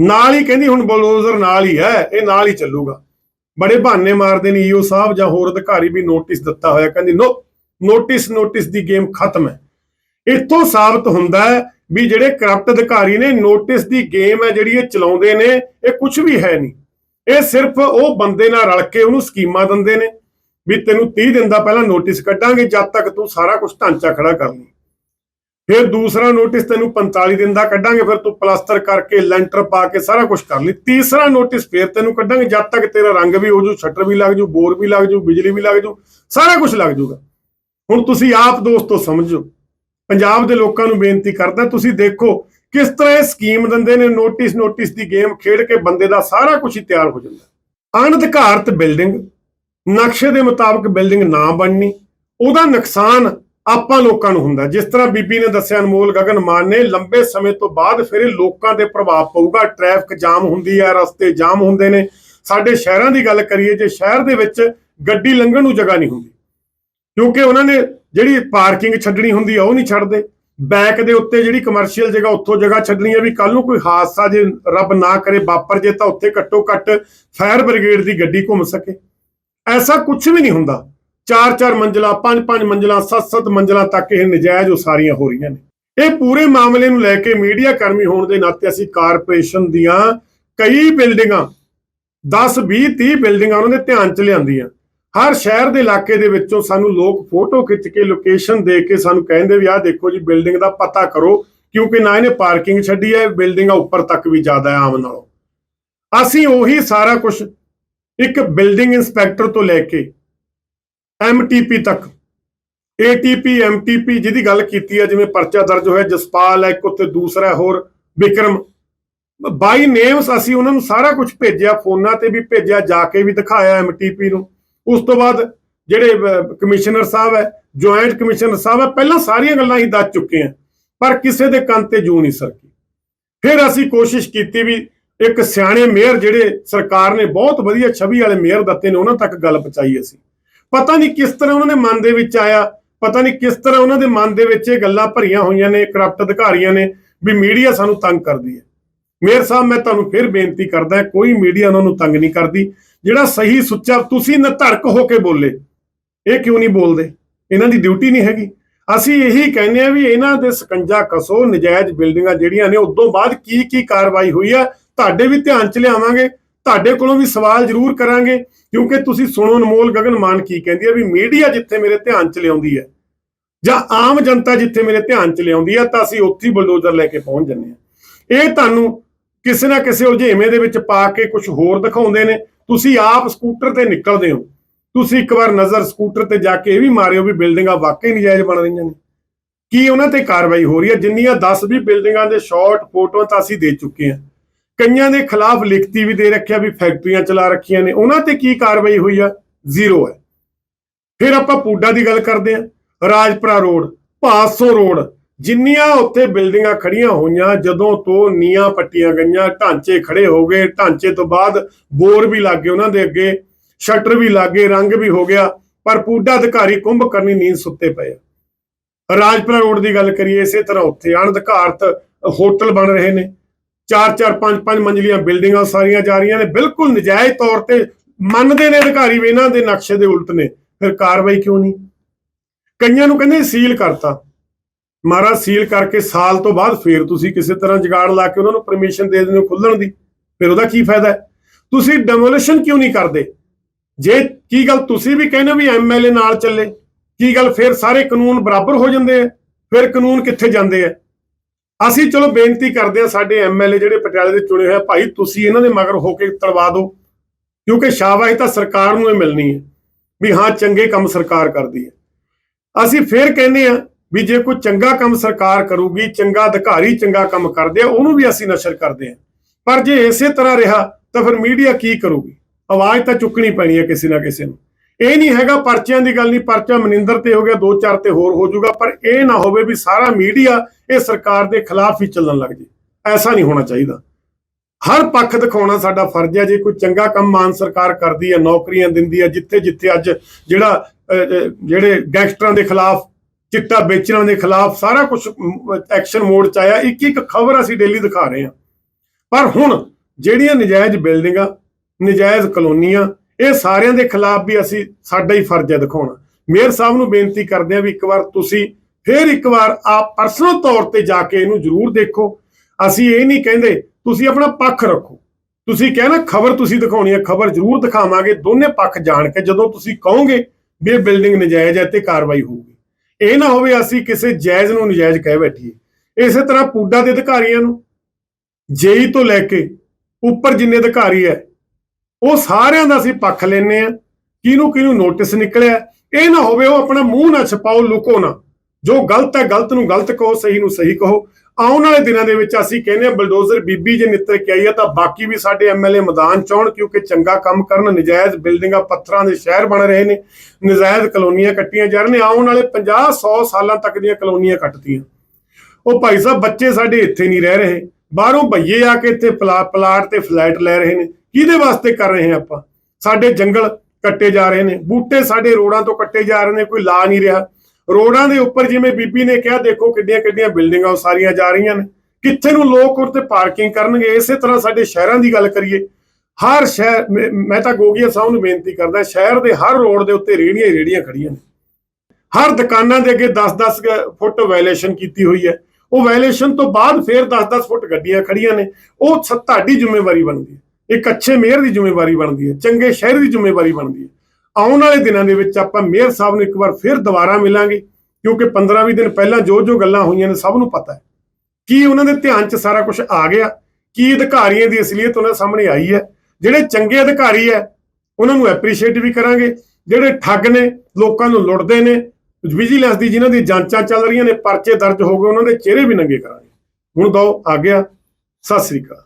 S1: ਨਾਲ ਹੀ ਕਹਿੰਦੀ ਹੁਣ ਬਲਡੋਜ਼ਰ ਨਾਲ ਹੀ ਹੈ, ਇਹ ਨਾਲ ਹੀ ਚੱਲੂਗਾ। ਬੜੇ ਬਹਾਨੇ ਮਾਰਦੇ ਨੇ ਈਓ ਸਾਹਿਬ ਜਾਂ ਹੋਰ ਅਧਿਕਾਰੀ ਵੀ ਨੋਟਿਸ ਦਿੱਤਾ ਹੋਇਆ। ਕਹਿੰਦੀ, ਨੋ, ਨੋਟਿਸ ਨੋਟਿਸ ਦੀ ਗੇਮ ਖਤਮ ਹੈ। ਇੱਥੋਂ ਸਾਬਤ ਹੁੰਦਾ ਹੈ ਵੀ ਜਿਹੜੇ ਕਰਪਟ ਅਧਿਕਾਰੀ ਨੇ, ਨੋਟਿਸ ਦੀ ਗੇਮ ਹੈ ਜਿਹੜੀ ਇਹ ਚਲਾਉਂਦੇ ਨੇ, ਇਹ ਕੁਝ ਵੀ ਹੈ ਨਹੀਂ। ਇਹ ਸਿਰਫ ਉਹ ਬੰਦੇ ਨਾਲ ਰਲ ਕੇ ਉਹਨੂੰ ਸਕੀਮਾਂ ਦਿੰਦੇ ਨੇ। ਵੀ ਤੈਨੂੰ 30 ਦਿਨ ਦਾ ਪਹਿਲਾਂ ਨੋਟਿਸ ਕੱਢਾਂਗੇ ਜਦ ਤੱਕ ਤੂੰ ਸਾਰਾ ਕੁਝ ਢਾਂਚਾ ਖੜਾ ਕਰ ਲਈ ਫਿਰ ਦੂਸਰਾ ਨੋਟਿਸ ਤੈਨੂੰ 45 ਦਿਨ ਦਾ ਕੱਢਾਂਗੇ, ਫਿਰ ਤੂੰ ਪਲਾਸਟਰ ਕਰਕੇ ਲੈਂਟਰ ਪਾ ਕੇ ਸਾਰਾ ਕੁਝ ਕਰ ਲਈ। ਤੀਸਰਾ ਨੋਟਿਸ ਫਿਰ ਤੈਨੂੰ ਕੱਢਾਂਗੇ ਜਦ ਤੱਕ ਤੇਰਾ ਰੰਗ ਵੀ ਹੋ ਜੂ ਸ਼ਟਰ ਵੀ ਲੱਗ ਜੂ ਬੋਰ ਵੀ ਲੱਗ ਜੂ ਬਿਜਲੀ ਵੀ ਲੱਗ ਜੂ ਸਾਰਾ ਕੁਝ ਲੱਗ ਜੂਗਾ ਹੁਣ ਤੁਸੀਂ ਆਪ ਦੋਸਤੋ ਸਮਝੋ। ਪੰਜਾਬ ਦੇ ਲੋਕਾਂ ਨੂੰ ਬੇਨਤੀ ਕਰਦਾ, ਤੁਸੀਂ ਦੇਖੋ ਕਿਸ ਤਰ੍ਹਾਂ ਇਹ ਸਕੀਮ ਦਿੰਦੇ ਨੇ ਨੋਟਿਸ ਨੋਟਿਸ ਦੀ ਗੇਮ ਖੇਡ ਕੇ ਬੰਦੇ ਦਾ ਸਾਰਾ ਕੁਝ ਹੀ ਤਿਆਰ ਹੋ ਜਾਂਦਾ। ਅਣਅਧਿਕਾਰਤ ਬਿਲਡਿੰਗ ਨਕਸ਼ੇ ਦੇ ਮੁਤਾਬਕ ਬਿਲਡਿੰਗ ਨਾ ਬਣਨੀ, ਉਹਦਾ ਨੁਕਸਾਨ ਆਪਾਂ ਲੋਕਾਂ ਨੂੰ ਹੁੰਦਾ। ਜਿਸ ਤਰ੍ਹਾਂ ਬੀਬੀ ਨੇ ਦੱਸਿਆ, ਅਨਮੋਲ ਗਗਨ ਮਾਨ ਨੇ, ਲੰਬੇ ਸਮੇਂ ਤੋਂ ਬਾਅਦ ਫਿਰ ਇਹ ਲੋਕਾਂ ਤੇ ਪ੍ਰਭਾਵ ਪਊਗਾ। ਟ੍ਰੈਫਿਕ ਜਾਮ ਹੁੰਦੀ ਹੈ ਰਸਤੇ ਜਾਮ ਹੁੰਦੇ ਨੇ। ਸਾਡੇ ਸ਼ਹਿਰਾਂ ਦੀ ਗੱਲ ਕਰੀਏ, ਜੇ ਸ਼ਹਿਰ ਦੇ ਵਿੱਚ ਗੱਡੀ ਲੰਘਣ ਨੂੰ ਜਗ੍ਹਾ ਨਹੀਂ ਹੁੰਦੀ, ਕਿਉਂਕਿ ਉਹਨਾਂ ਨੇ ਜਿਹੜੀ ਪਾਰਕਿੰਗ ਛੱਡਣੀ ਹੁੰਦੀ ਆ, ਉਹ ਨਹੀਂ ਛੱਡਦੇ। ਬੈਕ ਦੇ ਉੱਤੇ ਜਿਹੜੀ ਕਮਰਸ਼ੀਅਲ ਜਗ੍ਹਾ, ਉੱਥੋਂ ਜਗ੍ਹਾ ਛੱਡਣੀ ਹੈ ਵੀ ਕੱਲ ਨੂੰ ਕੋਈ ਹਾਦਸਾ ਜੇ ਰੱਬ ਨਾ ਕਰੇ, ਵਾਪਰ ਜੇ ਤਾਂ ਉੱਥੇ ਘੱਟੋ ਘੱਟ ਫਾਇਰ ਬ੍ਰਿਗੇਡ ਦੀ ਗੱਡੀ ਘੁੰਮ ਸਕੇ। ਐਸਾ ਕੁਝ ਵੀ ਨਹੀਂ ਹੁੰਦਾ। ਚਾਰ ਚਾਰ ਮੰਜ਼ਲਾ, ਪੰਜ ਪੰਜ ਮੰਜ਼ਲਾ, ਸੱਤ ਸੱਤ ਮੰਜ਼ਲਾ ਤੱਕ ਇਹ ਨਜਾਇਜ਼ ਉਸਾਰੀਆਂ ਹੋ ਰਹੀਆਂ ਨੇ। ਇਹ ਪੂਰੇ ਮਾਮਲੇ ਨੂੰ ਲੈ ਕੇ ਮੀਡੀਆ ਕਰਮੀ ਹੋਣ ਦੇ ਨਾਤੇ ਅਸੀਂ ਕਾਰਪੋਰੇਸ਼ਨ ਦੀਆਂ ਕਈ ਬਿਲਡਿੰਗਾਂ 10 20 30 ਬਿਲਡਿੰਗਾਂ ਉਹਨਾਂ ਦੇ ਧਿਆਨ ਚ ਲਿਆਂਦੀਆਂ। ਹਰ ਸ਼ਹਿਰ ਦੇ ਇਲਾਕੇ ਦੇ ਵਿੱਚੋਂ ਸਾਨੂੰ ਲੋਕ ਫੋਟੋ ਖਿੱਚ ਕੇ ਲੋਕੇਸ਼ਨ ਦੇ ਕੇ ਸਾਨੂੰ ਕਹਿੰਦੇ ਵੀ ਆਹ ਦੇਖੋ ਜੀ, ਬਿਲਡਿੰਗ ਦਾ ਪਤਾ ਕਰੋ, ਕਿਉਂਕਿ ਨਾ ਇਹਨੇ ਪਾਰਕਿੰਗ ਛੱਡੀ ਹੈ, ਬਿਲਡਿੰਗਾਂ ਉੱਪਰ ਤੱਕ ਵੀ ਜ਼ਿਆਦਾ ਹੈ ਆਮ ਨਾਲੋਂ। ਅਸੀਂ ਉਹੀ ਸਾਰਾ ਕੁਝ ਇੱਕ ਬਿਲਡਿੰਗ ਇੰਸਪੈਕਟਰ ਤੋਂ ਲੈ ਕੇ ਐਮਟੀਪੀ ਤੱਕ। ਏਟੀਪੀ ਐਮਟੀਪੀ ਜਿਹਦੀ ਗੱਲ ਕੀਤੀ ਹੈ ਜਿਵੇਂ ਪਰਚਾ ਦਰਜ ਹੋਇਆ, ਜਸਪਾਲ ਹੈ ਇੱਕ ਉੱਤੇ ਦੂਸਰਾ ਹੋਰ, ਵਿਕਰਮ। ਬਾਈ ਨੇਮਸ ਅਸੀਂ ਉਹਨਾਂ ਨੂੰ ਸਾਰਾ ਕੁਝ ਭੇਜਿਆ, ਫੋਨਾਂ ਤੇ ਵੀ ਭੇਜਿਆ, ਜਾ ਕੇ ਵੀ ਦਿਖਾਇਆ ਐਮਟੀਪੀ ਨੂੰ। ਉਸ ਤੋਂ ਬਾਅਦ ਜਿਹੜੇ ਕਮਿਸ਼ਨਰ ਸਾਹਿਬ ਹੈ, ਜੁਆਇੰਟ ਕਮਿਸ਼ਨਰ ਸਾਹਿਬ ਹੈ, ਪਹਿਲਾਂ ਸਾਰੀਆਂ ਗੱਲਾਂ ਹੀ ਦੱਸ ਚੁੱਕੇ ਆ ਪਰ ਕਿਸੇ ਦੇ ਕੰਨ ਤੇ ਜੂ ਨਹੀਂ ਸਰਕੀ। ਫਿਰ ਅਸੀਂ ਕੋਸ਼ਿਸ਼ ਕੀਤੀ ਵੀ ਇੱਕ ਸਿਆਣੇ ਮੇਅਰ ਜਿਹੜੇ ਸਰਕਾਰ ਨੇ ਬਹੁਤ ਵਧੀਆ ਛਵੀ ਵਾਲੇ ਮੇਅਰ ਦਿੱਤੇ ਨੇ, ਉਹਨਾਂ ਤੱਕ ਗੱਲ ਪਹੁੰਚਾਈ ਅਸੀਂ। ਪਤਾ ਨਹੀਂ ਕਿਸ ਤਰ੍ਹਾਂ ਉਹਨਾਂ ਦੇ ਮਨ ਦੇ ਵਿੱਚ ਆਇਆ, ਪਤਾ ਨਹੀਂ ਕਿਸ ਤਰ੍ਹਾਂ ਉਹਨਾਂ ਦੇ ਮਨ ਦੇ ਵਿੱਚ ਇਹ ਗੱਲਾਂ ਭਰੀਆਂ ਹੋਈਆਂ ਨੇ, ਕਰਪਟ ਅਧਿਕਾਰੀਆਂ ਨੇ ਵੀ ਮੀਡੀਆ ਸਾਨੂੰ ਤੰਗ ਕਰਦੀ ਹੈ। ਮੇਅਰ ਸਾਹਿਬ, ਮੈਂ ਤੁਹਾਨੂੰ ਫਿਰ ਬੇਨਤੀ ਕਰਦਾ ਕੋਈ ਮੀਡੀਆ ਉਹਨਾਂ ਨੂੰ ਤੰਗ ਨਹੀਂ ਕਰਦੀ। ਜਿਹੜਾ ਸਹੀ, ਸੁੱਚਾ, ਤੁਸੀਂ ਨਾ ਹੋ ਕੇ ਬੋਲੇ, ਇਹ ਕਿਉਂ ਨਹੀਂ ਬੋਲਦੇ? ਇਹਨਾਂ ਦੀ ਡਿਊਟੀ ਨਹੀਂ ਹੈਗੀ। ਅਸੀਂ ਇਹੀ ਕਹਿੰਦੇ ਆ ਵੀ ਇਹਨਾਂ ਦੇ ਸਕੰਜਾ ਕਸੋ ਨਜਾਇਜ਼ ਬਿਲਡਿੰਗਾਂ ਜਿਹੜੀਆਂ ਨੇ, ਉਦੋਂ ਬਾਅਦ ਕੀ ਕੀ ਕਾਰਵਾਈ ਹੋਈ ਆ ਤੁਹਾਡੇ ਵੀ ਧਿਆਨ ਚ ਲਿਆਵਾਂਗੇ, ਤੁਹਾਡੇ ਕੋਲੋਂ ਵੀ ਸਵਾਲ ਜ਼ਰੂਰ ਕਰਾਂਗੇ, ਕਿਉਂਕਿ ਤੁਸੀਂ ਸੁਣੋ ਅਨਮੋਲ ਗਗਨ ਮਾਨ ਕੀ ਕਹਿੰਦੀ ਹੈ ਵੀ ਮੀਡੀਆ ਜਿੱਥੇ ਮੇਰੇ ਧਿਆਨ ਚ ਲਿਆਉਂਦੀ ਹੈ ਜਾਂ ਆਮ ਜਨਤਾ ਜਿੱਥੇ ਮੇਰੇ ਧਿਆਨ ਚ ਲਿਆਉਂਦੀ ਹੈ, ਤਾਂ ਅਸੀਂ ਉੱਥੇ ਹੀ ਬੁਲਡੋਜ਼ਰ ਲੈ ਕੇ ਪਹੁੰਚ ਜੰਨੇ ਆ ਇਹ ਤੁਹਾਨੂੰ ਕਿਸੇ ਨਾ ਕਿਸੇ ਉਲਝੇਵੇਂ ਦੇ ਵਿੱਚ ਪਾ ਕੇ ਕੁਝ ਹੋਰ ਦਿਖਾਉਂਦੇ ਨੇ। ਤੁਸੀਂ ਆਪ ਸਕੂਟਰ ਤੇ ਨਿਕਲਦੇ ਹੋ। ਤੁਸੀਂ ਇੱਕ ਵਾਰ ਨਜ਼ਰ ਸਕੂਟਰ ਤੇ ਜਾ ਕੇ ਇਹ ਵੀ ਮਾਰਿਓ ਵੀ ਬਿਲਡਿੰਗਾਂ ਵਾਕਈ ਨਜਾਇਜ਼ ਬਣ ਰਹੀਆਂ ਨੇ। ਕੀ ਉਹਨਾਂ ਤੇ ਕਾਰਵਾਈ ਹੋ ਰਹੀ ਹੈ? ਜਿੰਨੀਆਂ 10 20 ਬਿਲਡਿੰਗਾਂ ਦੇ ਸ਼ਾਰਟ ਫੋਟੋਆਂ ਤਾਂ ਅਸੀਂ ਦੇ ਚੁੱਕੇ ਹਾਂ। ਕਈਆਂ ਦੇ ਖਿਲਾਫ ਲਿਖਤੀ ਵੀ ਦੇ ਰੱਖਿਆ ਵੀ ਫੈਕਟਰੀਆਂ ਚਲਾ ਰੱਖੀਆਂ ਨੇ, ਉਹਨਾਂ ਤੇ ਕੀ ਕਾਰਵਾਈ ਹੋਈ ਆ? ਜ਼ੀਰੋ ਹੈ। ਫਿਰ ਆਪਾਂ ਪੂਡਾ ਦੀ ਗੱਲ ਕਰਦੇ ਹਾਂ। ਰਾਜਪੁਰਾ ਰੋਡ ਭਾਸੋ ਰੋਡ, ਜਿੰਨੀਆਂ ਉੱਥੇ ਬਿਲਡਿੰਗਾਂ ਖੜੀਆਂ ਹੋਈਆਂ, ਜਦੋਂ ਤੋਂ ਨੀਆਂ ਪੱਟੀਆਂ ਗਈਆਂ, ਢਾਂਚੇ ਖੜੇ ਹੋ ਗਏ, ਢਾਂਚੇ ਤੋਂ ਬਾਅਦ ਬੋਰ ਵੀ ਲੱਗ ਗਏ ਉਹਨਾਂ ਦੇ ਅੱਗੇ, ਸ਼ਟਰ ਵੀ ਲੱਗ ਗਏ, ਰੰਗ ਵੀ ਹੋ ਗਿਆ, ਪਰ ਪੂਡਾ ਅਧਿਕਾਰੀ ਕੁੰਭ ਕਰਨੀ ਨੀਂਦ ਸੁੱਤੇ ਪਏ ਆ। ਰਾਜਪੁਰਾ ਰੋਡ ਦੀ ਗੱਲ ਕਰੀਏ, ਇਸੇ ਤਰ੍ਹਾਂ ਉੱਥੇ ਅਣਅਧਿਕਾਰਤ ਹੋਟਲ ਬਣ ਰਹੇ ਨੇ। ਚਾਰ ਚਾਰ, ਪੰਜ ਪੰਜ ਮੰਜ਼ਲੀਆਂ ਬਿਲਡਿੰਗਾਂ ਸਾਰੀਆਂ ਜਾ ਰਹੀਆਂ ਨੇ। ਬਿਲਕੁਲ ਨਜਾਇਜ਼ ਤੌਰ ਤੇ ਮੰਨਦੇ ਨੇ ਅਧਿਕਾਰੀ ਵੀ ਇਹਨਾਂ ਦੇ ਨਕਸ਼ੇ ਦੇ ਉਲਟ ਨੇ। ਫਿਰ ਕਾਰਵਾਈ ਕਿਉਂ ਨਹੀਂ? ਕਈਆਂ ਨੂੰ ਕਹਿੰਦੇ ਸੀਲ ਕਰਤਾ। ਮਹਾਰਾਜ, ਸੀਲ ਕਰਕੇ ਸਾਲ ਤੋਂ ਬਾਅਦ ਫੇਰ ਤੁਸੀਂ ਕਿਸੇ ਤਰ੍ਹਾਂ ਜਗਾੜ ਲਾ ਕੇ ਉਹਨਾਂ ਨੂੰ ਪਰਮਿਸ਼ਨ ਦੇ ਦਿੰਦੇ ਹੋ ਖੁੱਲਣ ਦੀ। ਫਿਰ ਉਹਦਾ ਕੀ ਫਾਇਦਾ ਹੈ? ਤੁਸੀਂ ਡੈਮੋਲੀਸ਼ਨ ਕਿਉਂ ਨਹੀਂ ਕਰਦੇ? ਜੇ ਕੀ ਗੱਲ ਤੁਸੀਂ ਵੀ ਕਹਿੰਦੇ ਹੋ ਵੀ ਐਮਐਲਏ ਨਾਲ ਚੱਲੇ, ਕੀ ਗੱਲ ਫਿਰ ਸਾਰੇ ਕਾਨੂੰਨ ਬਰਾਬਰ ਹੋ ਜਾਂਦੇ ਆ? ਫਿਰ ਕਾਨੂੰਨ ਕਿੱਥੇ ਜਾਂਦੇ ਆ? ਅਸੀਂ ਚਲੋ ਬੇਨਤੀ ਕਰਦੇ ਆ ਸਾਡੇ ਐਮਐਲਏ ਜਿਹੜੇ ਪਟਿਆਲੇ ਦੇ ਚੁਣੇ ਹੋਏ ਭਾਈ ਤੁਸੀਂ ਇਹਨਾਂ ਦੇ ਮਗਰ ਹੋ ਕੇ ਤਲਵਾ ਦਿਓ, ਕਿਉਂਕਿ ਸ਼ਾਬਾਸ਼ ਤਾਂ ਸਰਕਾਰ ਨੂੰ ਹੀ ਮਿਲਣੀ ਹੈ ਵੀ ਹਾਂ, ਚੰਗੇ ਕੰਮ ਸਰਕਾਰ ਕਰਦੀ ਹੈ। ਅਸੀਂ ਫਿਰ ਕਹਿੰਦੇ ਆ ਵੀ ਜੇ ਕੋਈ ਚੰਗਾ ਕੰਮ ਸਰਕਾਰ ਕਰੂਗੀ, ਚੰਗਾ ਅਧਿਕਾਰੀ ਚੰਗਾ ਕੰਮ ਕਰਦੇ ਆ, ਉਹਨੂੰ ਵੀ ਅਸੀਂ ਨਸ਼ਰ ਕਰਦੇ ਆ ਪਰ ਜੇ ਇਸੇ ਤਰ੍ਹਾਂ ਰਿਹਾ, ਤਾਂ ਫਿਰ ਮੀਡੀਆ ਕੀ ਕਰੂਗੀ? ਆਵਾਜ਼ ਤਾਂ ਚੁੱਕਣੀ ਪੈਣੀ ਹੈ ਕਿਸੇ ਨਾ ਕਿਸੇ ਨੂੰ। ਇਹ ਨਹੀਂ ਹੈਗਾ ਪਰਚਿਆਂ ਦੀ ਗੱਲ ਨਹੀਂ, ਪਰਚਾ ਮਨਿੰਦਰ ਤੇ ਹੋ ਗਿਆ, ਦੋ ਚਾਰ ਤੇ ਹੋਰ ਹੋ ਜਾਊਗਾ, ਪਰ ਇਹ ਨਾ ਹੋਵੇ ਵੀ ਸਾਰਾ ਮੀਡੀਆ ਇਹ ਸਰਕਾਰ ਦੇ ਖਿਲਾਫ ਹੀ ਚੱਲਣ ਲੱਗ ਜੇ। ਐਸਾ ਨਹੀਂ ਹੋਣਾ ਚਾਹੀਦਾ। ਹਰ ਪੱਖ ਦਿਖਾਉਣਾ ਸਾਡਾ ਫਰਜ਼ ਹੈ। ਜੇ ਕੋਈ ਚੰਗਾ ਕੰਮ ਮਾਨ ਸਰਕਾਰ ਕਰਦੀ ਹੈ, ਨੌਕਰੀਆਂ ਦਿੰਦੀ ਹੈ ਜਿੱਥੇ ਜਿੱਥੇ ਅੱਜ ਜਿਹੜਾ ਜਿਹੜੇ ਗੈਂਗਸਟਰਾਂ ਦੇ ਖਿਲਾਫ, ਚਿੱਟਾ ਵੇਚਣ ਦੇ ਖਿਲਾਫ ਸਾਰਾ ਕੁਝ ਐਕਸ਼ਨ ਮੋਡ ਚ ਆਇਆ ਇੱਕ ਇੱਕ ਖਬਰ ਅਸੀਂ ਡੇਲੀ ਦਿਖਾ ਰਹੇ ਹਾਂ। ਪਰ ਹੁਣ ਜਿਹੜੀਆਂ ਨਜਾਇਜ਼ ਬਿਲਡਿੰਗਾਂ, ਨਜਾਇਜ਼ ਕਲੋਨੀਆਂ, ਇਹ ਸਾਰਿਆਂ ਦੇ ਖਿਲਾਫ ਵੀ ਅਸੀਂ ਸਾਡਾ ਹੀ ਫਰਜ਼ ਹੈ ਦਿਖਾਉਣਾ। ਮੇਅਰ ਸਾਹਿਬ ਨੂੰ ਬੇਨਤੀ ਕਰਦੇ ਹਾਂ ਵੀ ਇੱਕ ਵਾਰ ਤੁਸੀਂ ਫਿਰ ਇੱਕ ਵਾਰ ਆਪ ਪਰਸਨਲ ਤੌਰ ਤੇ ਜਾ ਕੇ ਇਹਨੂੰ ਜ਼ਰੂਰ ਦੇਖੋ। ਅਸੀਂ ਇਹ ਨਹੀਂ ਕਹਿੰਦੇ, ਤੁਸੀਂ ਆਪਣਾ ਪੱਖ ਰੱਖੋ। ਤੁਸੀਂ ਕਹਿਣਾ ਖਬਰ ਤੁਸੀਂ ਦਿਖਾਉਣੀ ਹੈ, ਖਬਰ ਜ਼ਰੂਰ ਦਿਖਾਵਾਂਗੇ, ਦੋਨੇ ਪੱਖ ਜਾਣ ਕੇ ਜਦੋਂ ਤੁਸੀਂ ਕਹੋਗੇ ਵੀ ਇਹ ਬਿਲਡਿੰਗ ਨਜਾਇਜ਼ ਹੈ ਤੇ ਕਾਰਵਾਈ ਹੋਊਗੀ। ਇਹ ਨਾ ਹੋਵੇ ਅਸੀਂ ਕਿਸੇ ਜਾਇਜ਼ ਨੂੰ ਨਜਾਇਜ਼ ਕਹਿ ਬੈਠੀਏ। ਇਸੇ ਤਰ੍ਹਾਂ ਪੂਡਾ ਦੇ ਅਧਿਕਾਰੀਆਂ ਨੂੰ, ਜੇਈ ਤੋਂ ਲੈ ਕੇ ਉੱਪਰ ਜਿੰਨੇ ਅਧਿਕਾਰੀ ਹੈ, ਉਹ ਸਾਰਿਆਂ ਦਾ ਅਸੀਂ ਪੱਖ ਲੈਨੇ ਆ ਕਿਹਨੂੰ ਕਿਹਨੂੰ ਨੋਟਿਸ ਨਿਕਲਿਆ। ਇਹ ਨਾ ਹੋਵੇ ਉਹ ਆਪਣਾ ਮੂੰਹ ਨਾ ਛਪਾਓ, ਲੁਕੋ ਨਾ। ਜੋ ਗਲਤ ਹੈ, ਗਲਤ ਨੂੰ ਗਲਤ ਕਹੋ, ਸਹੀ ਨੂੰ ਸਹੀ ਕਹੋ। ਆਉਣ ਵਾਲੇ ਦਿਨਾਂ ਦੇ ਵਿੱਚ ਅਸੀਂ ਕਹਿੰਦੇ ਹਾਂ, ਬਲਡੋਜ਼ਰ ਬੀਬੀ ਜੇ ਨਿੱਤਰ ਕੇ ਆਈ ਹੈ, ਤਾਂ ਬਾਕੀ ਵੀ ਸਾਡੇ ਐਮਐਲਏ ਮੈਦਾਨ ਚ ਕਿਉਂਕਿ ਚੰਗਾ ਕੰਮ ਕਰਨ, ਨਜਾਇਜ਼ ਬਿਲਡਿੰਗਾਂ, ਪੱਥਰਾਂ ਦੇ ਸ਼ਹਿਰ ਬਣ ਰਹੇ ਨੇ, ਨਜਾਇਜ਼ ਕਲੋਨੀਆਂ ਕੱਟੀਆਂ ਜਾ ਰਹੀਆਂ ਨੇ। ਆਉਣ ਵਾਲੇ 50 100 ਸਾਲਾਂ ਤੱਕ ਦੀਆਂ ਕਲੋਨੀਆਂ ਕੱਟਤੀਆਂ। ਉਹ ਭਾਈ ਸਾਹਿਬ, ਬੱਚੇ ਸਾਡੇ ਇੱਥੇ ਨਹੀਂ ਰਹਿ ਰਹੇ। ਬਾਹਰੋਂ ਭਈਏ ਆ ਕੇ ਇੱਥੇ ਪਲਾ- ਪਲਾਟ ਤੇ ਫਲੈਟ ਲੈ ਰਹੇ ਨੇ। ਕਿਹਦੇ ਵਾਸਤੇ ਕਰ ਰਹੇ ਹਾਂ ਆਪਾਂ? ਸਾਡੇ ਜੰਗਲ ਕੱਟੇ ਜਾ ਰਹੇ ਨੇ। ਬੂਟੇ ਸਾਡੇ ਰੋਡਾਂ ਤੋਂ ਕੱਟੇ ਜਾ ਰਹੇ ਨੇ, ਕੋਈ ਲਾ ਨਹੀਂ ਰਿਹਾ। ਰੋਡਾਂ ਦੇ ਉੱਪਰ ਜਿਵੇਂ ਬੀਬੀ ਨੇ ਕਿਹਾ, ਦੇਖੋ ਕਿੱਡੀਆਂ ਕਿੱਡੀਆਂ ਬਿਲਡਿੰਗਾਂ ਉਸਾਰੀਆਂ ਜਾ ਰਹੀਆਂ ਨੇ। ਕਿੱਥੇ ਨੂੰ ਲੋਕ ਉੱਤੇ ਪਾਰਕਿੰਗ ਕਰਨਗੇ, ਇਸੇ ਤਰ੍ਹਾਂ ਸਾਡੇ ਸ਼ਹਿਰਾਂ ਦੀ ਗੱਲ ਕਰੀਏ। ਹਰ ਸ਼ਹਿਰ, ਮੈਂ- ਮੈਂ ਤਾਂ ਗੋਗੀਆ ਸਾਹਿਬ ਨੂੰ ਬੇਨਤੀ ਕਰਦਾ, ਸ਼ਹਿਰ ਦੇ ਹਰ ਰੋਡ ਦੇ ਉੱਤੇ ਰੇੜੀਆਂ ਹੀ ਰੇੜੀਆਂ ਖੜੀਆਂ ਨੇ। ਹਰ ਦੁਕਾਨਾਂ ਦੇ ਅੱਗੇ 10-10 ਫੁੱਟ ਵਾਇਲੇਸ਼ਨ ਕੀਤੀ ਹੋਈ ਹੈ। ਉਹ ਵਾਇਲੇਸ਼ਨ ਤੋਂ ਬਾਅਦ ਫਿਰ 10-10 ਫੁੱਟ ਗੱਡੀਆਂ ਖੜੀਆਂ ਨੇ। ਉਹ ਤੁਹਾਡੀ ਜ਼ਿੰਮੇਵਾਰੀ ਬਣਦੀ ਹੈ। ਇੱਕ ਅੱਛੇ ਮੇਅਰ ਦੀ ਜ਼ਿੰਮੇਵਾਰੀ ਬਣਦੀ ਹੈ, ਚੰਗੇ ਸ਼ਹਿਰ ਦੀ ਜ਼ਿੰਮੇਵਾਰੀ ਬਣਦੀ ਹੈ। ਆਉਣ ਵਾਲੇ ਦਿਨਾਂ ਦੇ ਵਿੱਚ ਆਪਾਂ ਮੇਅਰ ਸਾਹਿਬ ਨੂੰ ਇੱਕ ਵਾਰ ਫਿਰ ਦੁਬਾਰਾ ਮਿਲਾਂਗੇ, ਕਿਉਂਕਿ 15-20 ਦਿਨ ਪਹਿਲਾਂ ਜੋ ਜੋ ਗੱਲਾਂ ਹੋਈਆਂ ਨੇ ਸਭ ਨੂੰ ਪਤਾ ਹੈ। ਕੀ ਉਹਨਾਂ ਦੇ ਧਿਆਨ 'ਚ ਸਾਰਾ ਕੁਝ ਆ ਗਿਆ? ਕੀ ਅਧਿਕਾਰੀਆਂ ਦੀ ਅਸਲੀਅਤ ਉਹਨਾਂ ਸਾਹਮਣੇ ਆਈ ਹੈ? ਜਿਹੜੇ ਚੰਗੇ ਅਧਿਕਾਰੀ ਹੈ, ਉਹਨਾਂ ਨੂੰ ਐਪਰੀਸ਼ੀਏਟ ਵੀ ਕਰਾਂਗੇ। ਜਿਹੜੇ ਠੱਗ ਨੇ, ਲੋਕਾਂ ਨੂੰ ਲੁੱਟਦੇ ਨੇ ਵਿਜੀਲੈਂਸ ਦੀ ਜਿਨ੍ਹਾਂ ਦੀ ਜਾਂਚਾਂ ਚੱਲ ਰਹੀਆਂ ਨੇ, ਪਰਚੇ ਦਰਜ ਹੋ ਗਏ, ਉਹਨਾਂ ਦੇ ਚਿਹਰੇ ਵੀ ਨੰਗੇ ਕਰਾਂਗੇ। ਹੁਣ ਦੋ ਆ ਗਿਆ। ਸਤਿ ਸ੍ਰੀ ਅਕਾਲ।